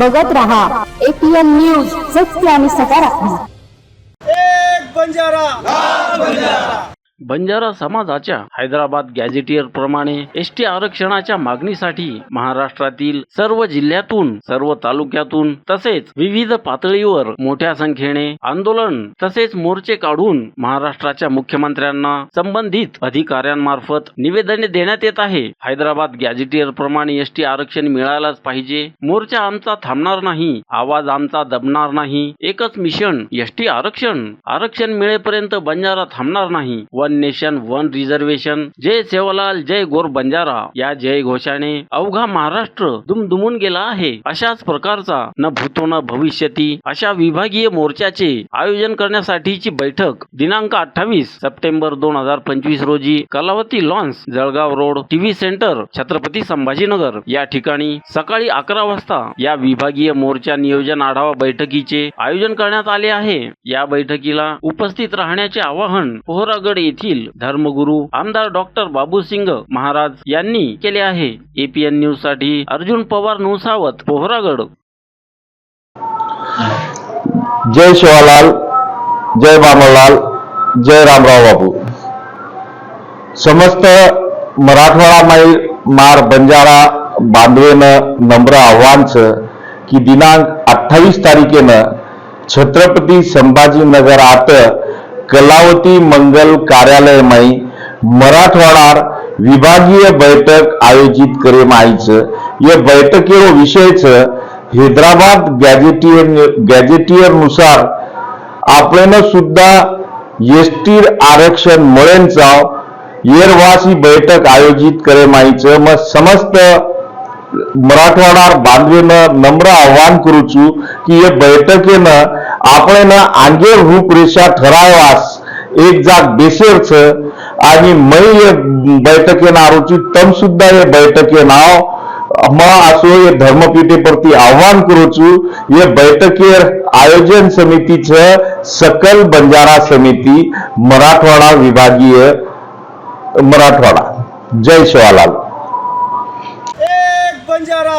बघत रहा. APN news सत्य आणि सकारात्मक. एक बंजारा. बंजारा समाजाच्या हैदराबाद गॅझेटियर प्रमाणे एस टी आरक्षणाच्या मागणीसाठी महाराष्ट्रातील सर्व जिल्ह्यातून सर्व तालुक्यातून तसेच विविध पातळीवर मोठ्या संख्येने आंदोलन तसेच मोर्चे काढून महाराष्ट्राच्या मुख्यमंत्र्यांना संबंधित अधिकाऱ्यांमार्फत निवेदने देण्यात येत आहे. हैदराबाद गॅझेटियर प्रमाणे एस टी आरक्षण मिळायलाच पाहिजे. मोर्चा आमचा थांबणार नाही आवाज आमचा दबणार नाही. एकच मिशन एस टी आरक्षण. आरक्षण मिळेपर्यंत बंजारा थांबणार नाही. व वन नेशन वन रिझर्वेशन जय सेवालाल जय गोर बंजारा या जय घोषाने अवघा महाराष्ट्र दुमदुमून गेला आहे. अशाच प्रकारचा न भूतो न भविष्यती अशा विभागीय मोर्चाचे आयोजन करण्यासाठीची बैठक दिनांक अठ्ठावीस सप्टेंबर दोन हजार पंचवीस रोजी Kalavati lawns Jalgaon road TV centre Chhatrapati Sambhajinagar. या ठिकाणी सकाळी अकरा वाजता या विभागीय मोर्चा नियोजन आढावा बैठकीचे आयोजन करण्यात आले आहे. या बैठकीला उपस्थित राहण्याचे आवाहन पोहरागड येथील धर्मगुरू आमदार डॉक्टर बाबूसिंग महाराज यांनी केले आहे. एपीएन न्यूजसाठी अर्जुन पवार नौसावत पोहरागड. जय शिवालाल जय बामलाल जय रामराव बाबू. समस्त मराठवाडा माई मार बंजारा बांधवेनं नम्र आव्हान की दिनांक अठ्ठावीस तारखेनं छत्रपती संभाजीनगर आता कलावती मंगल कार्यालय माई मराठवाडा विभागीय बैठक आयोजित करे माईचं या बैठकीवर विषयचं हैदराबाद गॅजेटियर गॅजेटियरनुसार आपण सुद्धा एसटी आरक्षण मळेन चाव येरवासी बैठक आयोजित करे माईचं मग समस्त मराठवाडा बांधवेनं नम्र आव्हान करूचू की हे बैठकेनं आपण आंगेर रूपरेषा ठरावास एक जाग बेसेरच आणि मै हे बैठके नारूची तम सुद्धा हे बैठके नाव. म असो हे धर्मपीठे प्रति आव्हान करूचू हे बैठकेर आयोजन समितीचं सकल बंजारा समिती मराठवाडा विभागीय मराठवाडा. जय शिवालाल. एक बंजारा.